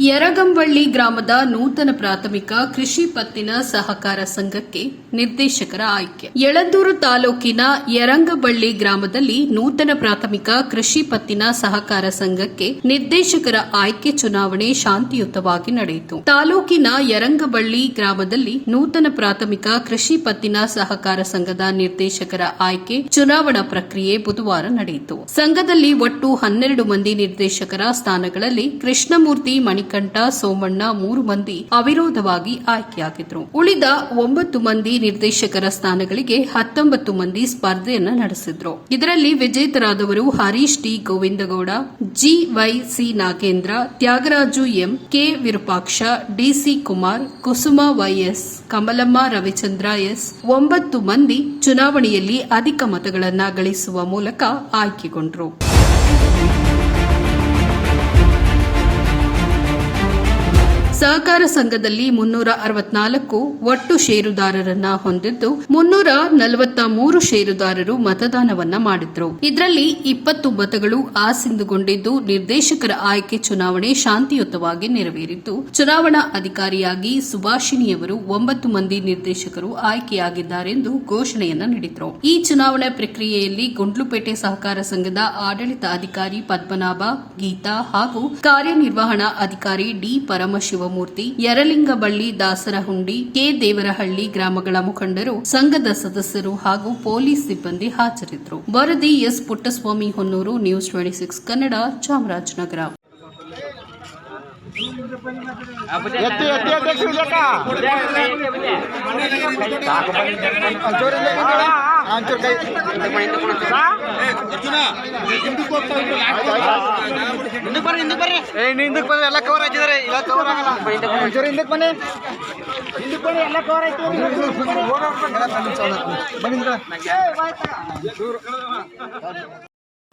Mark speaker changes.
Speaker 1: ಯರಗಂಬಳ್ಳಿ ಗ್ರಾಮದ ನೂತನ ಪ್ರಾಥಮಿಕ ಕೃಷಿ ಪತ್ತಿನ ಸಹಕಾರ ಸಂಘಕ್ಕೆ ನಿರ್ದೇಶಕರ ಆಯ್ಕೆ. ಯಳಂದೂರು ತಾಲೂಕಿನ ಯರಂಗಬಳ್ಳಿ ಗ್ರಾಮದಲ್ಲಿ ನೂತನ ಪ್ರಾಥಮಿಕ ಕೃಷಿ ಪತ್ತಿನ ಸಹಕಾರ ಸಂಘಕ್ಕೆ ನಿರ್ದೇಶಕರ ಆಯ್ಕೆ ಚುನಾವಣೆ ಶಾಂತಿಯುತವಾಗಿ ನಡೆಯಿತು. ತಾಲೂಕಿನ ಯರಂಗಬಳ್ಳಿ ಗ್ರಾಮದಲ್ಲಿ ನೂತನ ಪ್ರಾಥಮಿಕ ಕೃಷಿ ಪತ್ತಿನ ಸಹಕಾರ ಸಂಘದ ನಿರ್ದೇಶಕರ ಆಯ್ಕೆ ಚುನಾವಣಾ ಪ್ರಕ್ರಿಯೆ ಬುಧವಾರ ನಡೆಯಿತು. ಸಂಘದಲ್ಲಿ ಒಟ್ಟು ಹನ್ನೆರಡು ಮಂದಿ ನಿರ್ದೇಶಕರ ಸ್ಥಾನಗಳಲ್ಲಿ ಕೃಷ್ಣಮೂರ್ತಿ ಮಣಿಕಂಠ ಸೋಮಣ್ಣ ಮೂರು ಮಂದಿ ಅವಿರೋಧವಾಗಿ ಆಯ್ಕೆಯಾಗಿದ್ರು. ಉಳಿದ ಒಂಬತ್ತು ಮಂದಿ ನಿರ್ದೇಶಕರ ಸ್ಥಾನಗಳಿಗೆ ಹತ್ತೊಂಬತ್ತು ಮಂದಿ ಸ್ಪರ್ಧೆಯನ್ನು ನಡೆಸಿದ್ರು. ಇದರಲ್ಲಿ ವಿಜೇತರಾದವರು Harish T Govindagowda, GYC Nagendra, Tyagaraju M K Virupaksha, DC Kumar, Kusuma YS, Kamalamma Ravichandra S ಒಂಬತ್ತು ಮಂದಿ ಚುನಾವಣೆಯಲ್ಲಿ ಅಧಿಕ ಮತಗಳನ್ನು ಗಳಿಸುವ ಮೂಲಕ ಆಯ್ಕೆಗೊಂಡರು. ಸಹಕಾರ ಸಂಘದಲ್ಲಿ ಮುನ್ನೂರ ಅರವತ್ನಾಲ್ಕು ಒಟ್ಟು ಷೇರುದಾರರನ್ನ ಹೊಂದಿದ್ದು, ಮುನ್ನೂರ ನಲವತ್ತ ಮೂರು ಷೇರುದಾರರು ಮತದಾನವನ್ನ ಮಾಡಿದ್ರು. ಇದರಲ್ಲಿ ಇಪ್ಪತ್ತು ಮತಗಳು ಆಸಿಂದುಗೊಂಡಿದ್ದು, ನಿರ್ದೇಶಕರ ಆಯ್ಕೆ ಚುನಾವಣೆ ಶಾಂತಿಯುತವಾಗಿ ನೆರವೇರಿದ್ದು ಚುನಾವಣಾ ಅಧಿಕಾರಿಯಾಗಿ ಸುಭಾಷಿಣಿಯವರು ಒಂಬತ್ತು ಮಂದಿ ನಿರ್ದೇಶಕರು ಆಯ್ಕೆಯಾಗಿದ್ದಾರೆಂದು ಘೋಷಣೆಯನ್ನ ನೀಡಿದ್ರು. ಈ ಚುನಾವಣಾ ಪ್ರಕ್ರಿಯೆಯಲ್ಲಿ ಗುಂಡ್ಲುಪೇಟೆ ಸಹಕಾರ ಸಂಘದ ಆಡಳಿತ ಅಧಿಕಾರಿ ಪದ್ಮನಾಭ, ಗೀತಾ ಹಾಗೂ ಕಾರ್ಯನಿರ್ವಹಣಾ ಅಧಿಕಾರಿ ಡಿ ಪರಮಶಿವಮೂರ್ತಿ ಯರಲಿಂಗಬಳ್ಳಿ ದಾಸರಹುಂಡಿ ಕೆ. ದೇವರಹಳ್ಳಿ ಗ್ರಾಮಗಳ ಮುಖಂಡರು, ಸಂಘದ ಸದಸ್ಯರು ಹಾಗೂ ಪೊಲೀಸ್ ಸಿಬ್ಬಂದಿ ಹಾಜರಿದ್ದರು. ವರದಿ S. Puttaswamy Honnur, news twenty six Kannada, Chamarajanagar.
Speaker 2: ಎತ್ತಿ ಎತ್ತಿ ಅಧ್ಯಕ್ಷ ವಿಜಯಕ ಒಂಚೂರು ಒಂಚೂರು ಕೈ ಹಿಂದಕ್ಕೆ ಬರ್ರಿ ಹಿಂದಕ್ಕೆ ಬರ್ರಿ ಏ ಇನ್ನು ಹಿಂದಕ್ಕೆ ಬಂದ್ರೆ ಎಲ್ಲ ಕವರ್ ಹಾಕಿದಾರೆ ಇಲ್ಲ ಕವರ್ ಆಗಲ್ಲ ಒಂಚೂರು ಹಿಂದಕ್ಕೆ ಬನ್ನಿ ಹಿಂದಕ್ಕೆ ಬನ್ನಿ